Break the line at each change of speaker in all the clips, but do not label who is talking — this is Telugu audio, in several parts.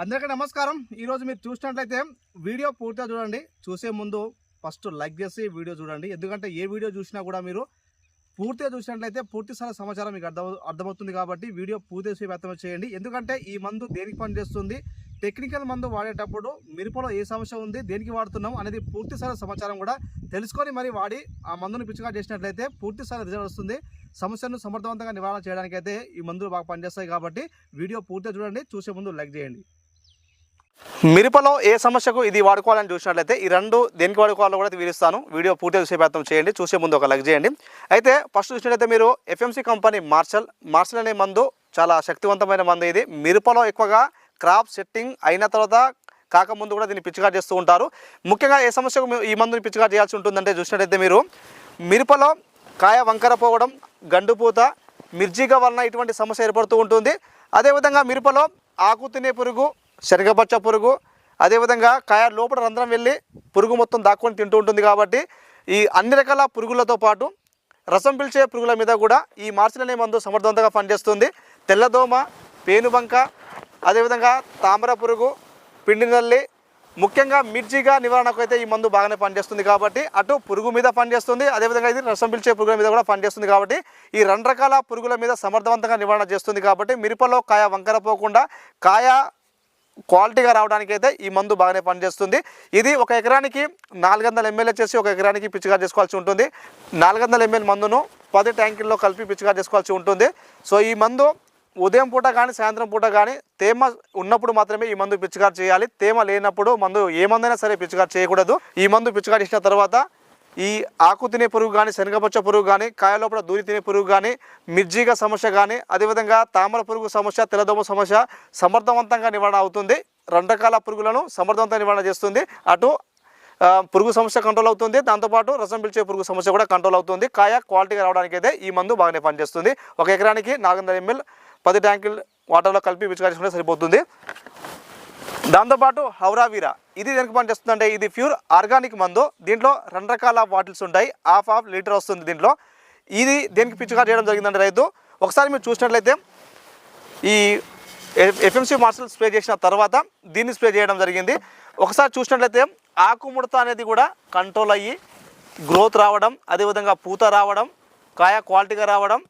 అందరికీ నమస్కారం. ఈరోజు మీరు చూసినట్లయితే వీడియో పూర్తిగా చూడండి. చూసే ముందు ఫస్ట్ లైక్ చేసి వీడియో చూడండి. ఎందుకంటే ఏ వీడియో చూసినా కూడా మీరు పూర్తిగా చూసినట్లయితే పూర్తి స్థాయి సమాచారం మీకు అర్థం అర్థమవుతుంది కాబట్టి వీడియో పూర్తి చేసి చేయండి. ఎందుకంటే ఈ మందు దేనికి పనిచేస్తుంది? టెక్నికల్ మందు వాడేటప్పుడు మిరపలో ఏ సమస్య ఉంది? దేనికి వాడుతున్నాం? అనేది పూర్తి స్థాయి సమాచారం కూడా తెలుసుకొని మరి వాడి ఆ మందును పిచ్చుగా చేసినట్లయితే పూర్తి స్థాయి రిజల్ట్ వస్తుంది. సమస్యను సమర్థవంతంగా నివారణ చేయడానికి అయితే ఈ మందులు బాగా పనిచేస్తాయి కాబట్టి వీడియో పూర్తిగా చూడండి. చూసే ముందు లైక్ చేయండి. మిరపలో ఏ సమస్యకు ఇది వాడుకోవాలని చూసినట్లయితే ఈ రెండు దేనికి వాడుకోవాలో కూడా వివరిస్తాను. వీడియో పూర్తిగా చూసే ప్రయత్నం చేయండి. చూసే ముందు ఒక లైక్ చేయండి. అయితే ఫస్ట్ చూసినట్లయితే మీరు ఎఫ్ఎంసీ కంపెనీ మార్షల్ మార్షల్ అనే మందు చాలా శక్తివంతమైన మందు ఇది. మిరపలో ఎక్కువగా క్రాప్ సెట్టింగ్ అయిన తర్వాత కాకముందు కూడా దీన్ని పిచ్చిగా చేస్తూ ఉంటారు. ముఖ్యంగా ఏ సమస్యకు ఈ మందుని పిచ్చిగా చేయాల్సి ఉంటుందంటే చూసినట్లయితే మీరు మిరపలో కాయ వంకర పోవడం గండుపూత మిర్చిగా వలన ఇటువంటి సమస్య ఏర్పడుతూ ఉంటుంది. అదేవిధంగా మిరపలో ఆకు తినే పురుగు శనగపచ్చ పురుగు అదేవిధంగా కాయ లోపల రంధ్రం వెళ్ళి పురుగు మొత్తం దాక్కొని తింటూ ఉంటుంది కాబట్టి ఈ అన్ని రకాల పురుగులతో పాటు రసం పిలిచే పురుగుల మీద కూడా ఈ మార్చిలనే మందు సమర్థవంతంగా పనిచేస్తుంది. తెల్లదోమ పేనుబంక అదేవిధంగా తామర పురుగు పిండి నల్లి ముఖ్యంగా మిర్చిగా నివారణకు అయితే ఈ మందు బాగానే పనిచేస్తుంది కాబట్టి అటు పురుగు మీద పనిచేస్తుంది అదేవిధంగా ఇది రసం పిలిచే పురుగుల మీద కూడా పనిచేస్తుంది కాబట్టి ఈ రెండు రకాల పురుగుల మీద సమర్థవంతంగా నివారణ చేస్తుంది కాబట్టి మిరపలో కాయ వంకర పోకుండా కాయ క్వాలిటీగా రావడానికి అయితే ఈ మందు బాగానే పనిచేస్తుంది. ఇది ఒక ఎకరానికి నాలుగు వందల ఎంఎల్ చేసి ఒక ఎకరానికి పిచ్చిగా చేసుకోవాల్సి ఉంటుంది. నాలుగు వందల ఎంఎల్ మందును పది ట్యాంకుల్లో కలిపి పిచ్చిగా చేసుకోవాల్సి ఉంటుంది. సో ఈ మందు ఉదయం పూట కానీ సాయంత్రం పూట కానీ తేమ ఉన్నప్పుడు మాత్రమే ఈ మందు పిచ్చికారు చేయాలి. తేమ లేనప్పుడు మందు ఏ మందైనా సరే పిచ్చికారు చేయకూడదు. ఈ మందు పిచ్చికారు ఇచ్చిన తర్వాత ఈ ఆకు తినే పురుగు కానీ శనగపచ్చ పురుగు కానీ కాయ లోపల దూరి తినే పురుగు కానీ మిర్జిగా సమస్య కానీ అదేవిధంగా తామర పురుగు సమస్య తెల్లదోమ సమస్య సమర్థవంతంగా నివారణ అవుతుంది. రెండు రకాల పురుగులను సమర్థవంతంగా నివారణ చేస్తుంది. అటు పురుగు సమస్య కంట్రోల్ అవుతుంది. దాంతోపాటు రసం పిలిచే పురుగు సమస్య కూడా కంట్రోల్ అవుతుంది. కాయ క్వాలిటీగా రావడానికి అయితే ఈ మందు బాగానే పనిచేస్తుంది. ఒక ఎకరానికి నాలుగు వందల ఎంఎల్ పది ట్యాంకులు వాటర్లో కలిపి పిచికా సరిపోతుంది. దాంతోపాటు హౌరావీరా ఇది దేనికి పనిచేస్తుందంటే ఇది ప్యూర్ ఆర్గానిక్ మందు. దీంట్లో రెండు రకాల బాటిల్స్ ఉంటాయి. హాఫ్ హాఫ్ లీటర్ వస్తుంది దీంట్లో. ఇది దేనికి పిచ్చిగా చేయడం జరిగిందంటే రైతు ఒకసారి మీరు చూసినట్లయితే ఈ ఎఫ్ఎంసీ మార్షల్ స్ప్రే చేసిన తర్వాత దీన్ని స్ప్రే చేయడం జరిగింది. ఒకసారి చూసినట్లయితే ఆకుముడత అనేది కూడా కంట్రోల్ అయ్యి గ్రోత్ రావడం అదేవిధంగా పూత రావడం కాయ క్వాలిటీగా రావడం.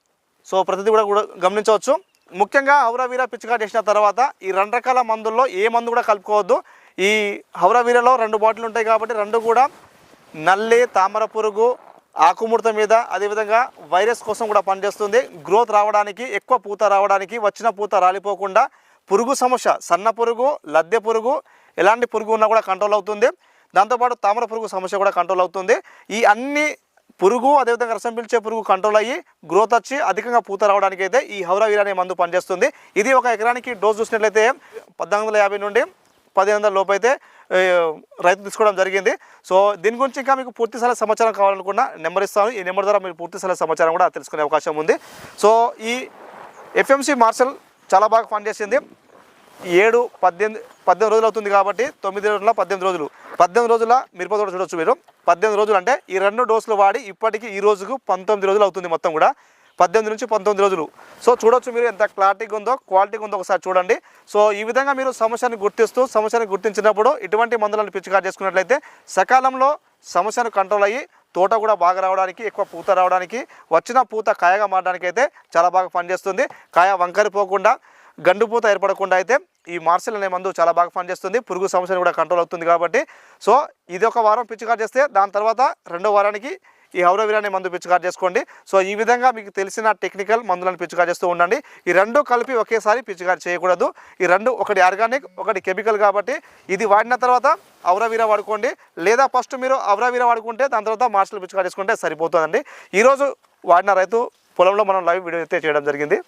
సో ప్రతిదీ కూడా కూడా గమనించవచ్చు. ముఖ్యంగా హౌరావీరా పిచ్చికాటు చేసిన తర్వాత ఈ రెండు రకాల మందుల్లో ఏ మందు కూడా కలుపుకోవద్దు. ఈ హౌరావీరాలో రెండు బాటిల్ ఉంటాయి కాబట్టి రెండు కూడా నల్లి తామర పురుగు ఆకుముడత మీద అదేవిధంగా వైరస్ కోసం కూడా పనిచేస్తుంది. గ్రోత్ రావడానికి ఎక్కువ పూత రావడానికి వచ్చిన పూత రాలిపోకుండా పురుగు సమస్య సన్న పురుగు లద్దె పురుగు ఎలాంటి పురుగు ఉన్నా కూడా కంట్రోల్ అవుతుంది. దాంతోపాటు తామర పురుగు సమస్య కూడా కంట్రోల్ అవుతుంది. ఈ అన్ని పురుగు అదేవిధంగా రసం పిలిచే పురుగు కంట్రోల్ అయ్యి గ్రోత్ వచ్చి అధికంగా పూత రావడానికి అయితే ఈ హౌరా వీరా అనే మందు పనిచేస్తుంది. ఇది ఒక ఎకరానికి డోస్ చూసినట్లయితే పద్నాలుగు యాభై నుండి పదిహేను వందల లోపు అయితే రైతు తీసుకోవడం జరిగింది. సో దీని గురించి ఇంకా మీకు పూర్తి స్థాయి సమాచారం కావాలనుకున్న నెంబర్ ఇస్తాను. ఈ నెంబర్ ద్వారా మీరు పూర్తి స్థాయి సమాచారం కూడా తెలుసుకునే అవకాశం ఉంది. సో ఈ ఎఫ్ఎంసి మార్షల్ చాలా బాగా పనిచేసింది. ఏడు పద్దెనిమిది పద్దెనిమిది రోజులు అవుతుంది కాబట్టి తొమ్మిది రోజుల పద్దెనిమిది రోజులు. పద్దెనిమిది రోజుల మిరప చూడొచ్చు మీరు. పద్దెనిమిది రోజులు అంటే ఈ రెండు డోసులు వాడి ఇప్పటికి ఈ రోజుకు పంతొమ్మిది రోజులు అవుతుంది మొత్తం కూడా. పద్దెనిమిది నుంచి పంతొమ్మిది రోజులు. సో చూడొచ్చు మీరు ఎంత క్లారిటీగా ఉందో క్వాలిటీగా ఉందో ఒకసారి చూడండి. సో ఈ విధంగా మీరు సమస్యను గుర్తిస్తూ సమస్యను గుర్తించినప్పుడు ఇటువంటి మందులను పిచ్చికారు చేసుకున్నట్లయితే సకాలంలో సమస్యను కంట్రోల్ అయ్యి తోట కూడా బాగా రావడానికి ఎక్కువ పూత రావడానికి వచ్చిన పూత కాయగా మారడానికి అయితే చాలా బాగా పనిచేస్తుంది. కాయ వంకరిపోకుండా గండుపూత ఏర్పడకుండా అయితే ఈ మార్సిల్ అనే మందు చాలా బాగా పనిచేస్తుంది. పురుగు సమస్యను కూడా కంట్రోల్ అవుతుంది కాబట్టి. సో ఇది ఒక వారం పిచ్చికారు చేస్తే దాని తర్వాత రెండో వారానికి ఈ హౌరవీర్ అనే మందు పిచ్చికారు చేసుకోండి. సో ఈ విధంగా మీకు తెలిసిన టెక్నికల్ మందులను పిచ్చికారు చేస్తూ ఉండండి. ఈ రెండు కలిపి ఒకేసారి పిచ్చికారు చేయకూడదు. ఈ రెండు ఒకటి ఆర్గానిక్ ఒకటి కెమికల్ కాబట్టి ఇది వాడిన తర్వాత అవరవీర వాడుకోండి. లేదా ఫస్ట్ మీరు అవరవీర వాడుకుంటే దాని తర్వాత మార్షల్ పిచ్చికారు చేసుకుంటే సరిపోతుందండి. ఈరోజు వాడిన రైతు పొలంలో మనం లైవ్ వీడియో అయితే చేయడం జరిగింది.